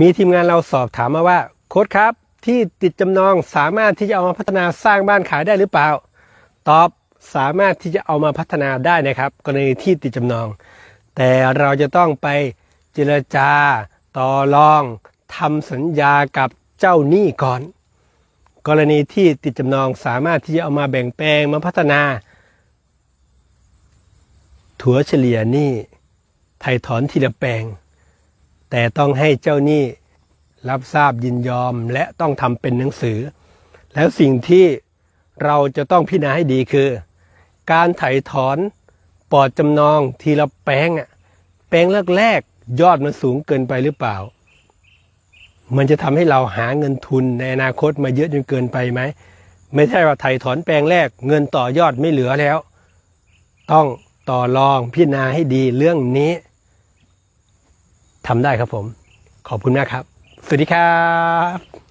มีทีมงานเราสอบถามมาว่าโค้ดครับ ที่ติดจำนองสามารถที่จะเอามาพัฒนาสร้างบ้านขายได้หรือเปล่า ตอบสามารถที่จะเอามาพัฒนาได้นะครับ กรณีที่ติดจำนอง แต่เราจะต้องไปเจรจาต่อรองทำสัญญากับเจ้าหนี้ก่อน กรณีที่ติดจำนองสามารถที่จะเอามาแบ่งแปลงมาพัฒนา ถัวเฉลี่ยหนี้ไถ่ถอนทีละแปลง แต่ต้องให้เจ้าหนี้รับทราบยินยอมและต้องทำเป็นหนังสือ แล้วสิ่งที่เราจะต้องพิจารณาให้ดีคือ การไถ่ถอนปอดจำนองทีละแปลงอะแปลงแรกๆยอดมันสูงเกินไปหรือเปล่า มันจะทำให้เราหาเงินทุนในอนาคตมาเยอะจนเกินไปไหมไม่ใช่ว่าไถ่ถอนแปลงแรกเงินต่อยอดไม่เหลือแล้ว ต้องต่อรองพิจารณาให้ดีเรื่องนี้ ทำได้ครับผม ขอบคุณมากครับ สวัสดีครับ